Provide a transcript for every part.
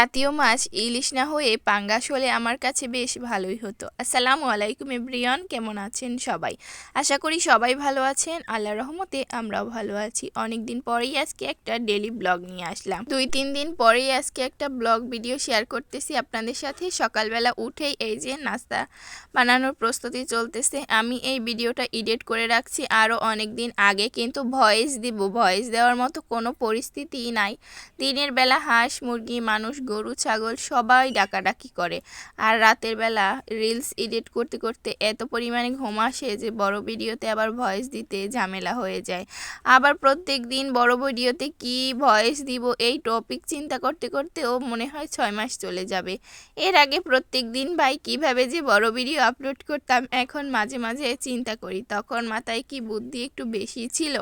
জাতীয় মাছ ইলিশ না হয়ে পাঙ্গাস হলে আমার কাছে বেশ ভালোই হতো। আসসালামু আলাইকুম এভরিয়ন কেমন আছেন সবাই? আশা করি সবাই ভালো আছেন। আল্লাহ রহমতে আমরাও ভালো আছি। অনেক দিন পরেই আজকে একটা ডেলি ব্লগ নিয়ে আসলাম। দুই, তিন দিন পরেই আজকে একটা ব্লগ ভিডিও শেয়ার করতেছি আপনাদের সাথে। সকালবেলা উঠেই এই যে নাস্তা বানানোর প্রস্তুতি চলতেছে। আমি এই ভিডিওটা এডিট করে রাখছি। আরও অনেক দিন আগে কিন্তু ভয়েস দিব। ভয়েস দেওয়ার মতো কোনো পরিস্থিতিই নাই। দিনের বেলা হাঁস, মুরগি, মানুষ গরু ছাগল সবাই ডাকাডাকি করে। আর রাতের বেলা রিলস এডিট করতে করতে এত পরিমাণে ঘুম আসে যে বড় ভিডিওতে আবার ভয়েস দিতে ঝামেলা হয়ে যায়। আবার প্রত্যেক দিন বড় ভিডিওতে কি ভয়েস দিব এই টপিক চিন্তা করতে করতেও মনে হয় ছয় মাস চলে যাবে। এর আগে প্রত্যেক দিন ভাই কীভাবে যে বড় ভিডিও আপলোড করতাম এখন মাঝে মাঝে চিন্তা করি তখন মাথায় কি বুদ্ধি একটু বেশি ছিল?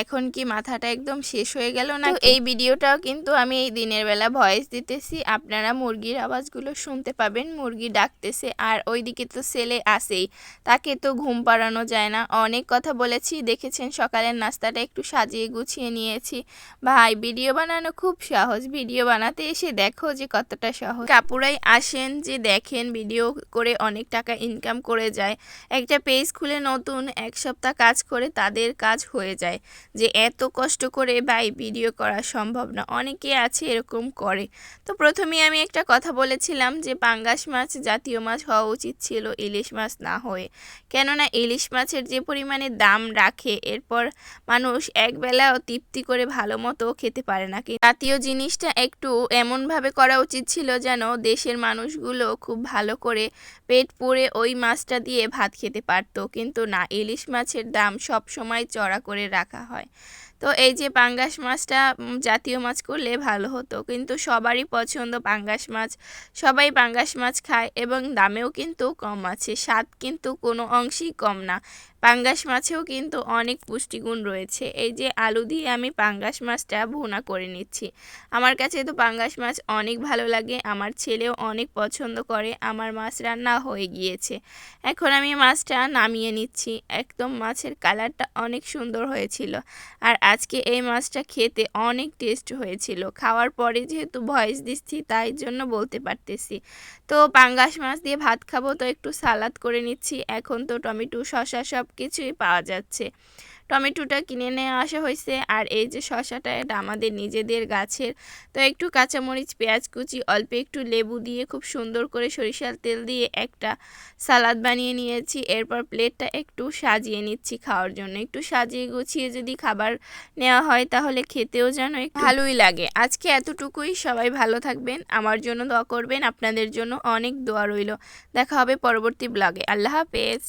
এখন কি মাথাটা একদম শেষ হয়ে গেল না এই ভিডিওটাও কিন্তু আমি এই দিনের বেলা ভয়েস দিতেছি আপনারা মুরগির আওয়াজগুলো শুনতে পাবেন। মুরগি ডাকতেছে, আর ওইদিকে তো ছেলে আসেই তাকে তো ঘুম পাড়ানো যায় না। অনেক কথা বলেছি, দেখেছেন সকালের নাস্তাটা একটু সাজিয়ে গুছিয়ে নিয়েছি। ভাই, ভিডিও বানানো খুব সহজ। ভিডিও বানাতে এসে দেখো যে কতটা সহজ। কাপুরাই আসেন যে দেখেন ভিডিও করে অনেক টাকা ইনকাম করে যায়। একটা পেজ খুলে নতুন, এক সপ্তাহ কাজ করে তাদের কাজ হয়ে যায়। যে এত কষ্ট করে ভাই, ভিডিও করা সম্ভব না। অনেকে আছে এরকম করে। তো প্রথমেই আমি একটা কথা বলেছিলাম যে পাঙ্গাস মাছ জাতীয় মাছ হওয়া উচিত ছিল ইলিশ মাছ না হয়ে। কেননা ইলিশ মাছের যে পরিমাণে দাম রাখে, এরপর মানুষ একবেলাও তৃপ্তি করে ভালো মতো খেতে পারে না। কি জাতীয় জিনিসটা একটু এমনভাবে করা উচিত ছিল যেন দেশের মানুষগুলো খুব ভালো করে পেট পুড়ে ওই মাছটা দিয়ে ভাত খেতে পারতো। কিন্তু না, ইলিশ মাছের দাম সব সময় চড়া করে রাখা হয়। তো এই যে পাঙ্গাস মাছটা জাতীয় মাছ করলে ভালো হতো। কিন্তু সবারই পছন্দ পাঙ্গাস মাছ। সবাই পাঙ্গাস মাছ খায় এবং দামেও কিন্তু কম আছে। স্বাদ কিন্তু কোনো অংশেই কম না। পাঙ্গাস মাছেও কিন্তু অনেক পুষ্টিগুণ রয়েছে। এই যে আলু দিয়ে আমি পাঙ্গাস মাছটা ভুনা করে নিচ্ছি। আমার কাছে তো পাঙ্গাস মাছ অনেক ভালো লাগে, আমার ছেলেও অনেক পছন্দ করে, আমার মাছ রান্না হয়ে গিয়েছে। এখন আমি মাছটা নামিয়ে নিচ্ছি। একদম মাছের কালারটা অনেক সুন্দর হয়েছিল আর আজকে এই মাছটা খেতে অনেক টেস্ট হয়েছিল। খাওয়ার পরে যেহেতু ভয়েস দিচ্ছি, তাই জন্য বলতে পারতেছি। তো পাঙ্গাস মাছ দিয়ে ভাত খাব, তো একটু সালাদ করে নিচ্ছি। এখন তো টমেটো, শসা সব কিছুই পাওয়া যাচ্ছে। টমেটোটা কিনে নিয়ে আসা হয়েছে। আর এই যে শসাটা এটা আমাদের নিজেদের গাছের। তো একটু কাঁচামরিচ, পেঁয়াজ কুচি, অল্প একটু লেবু দিয়ে খুব সুন্দর করে সরিষার তেল দিয়ে একটা সালাদ বানিয়ে নিয়েছি। এরপর প্লেটটা একটু সাজিয়ে নিচ্ছি খাওয়ার জন্য। একটু সাজিয়ে গুছিয়ে যদি খাবার নেওয়া হয় তাহলে খেতেও যেন ভালোই লাগে। আজকে এতটুকুই। সবাই ভালো থাকবেন। আমার জন্য দোয়া করবেন। আপনাদের জন্য অনেক দোয়া রইল। দেখা হবে পরবর্তী ব্লগে। আল্লাহ হাফেজ।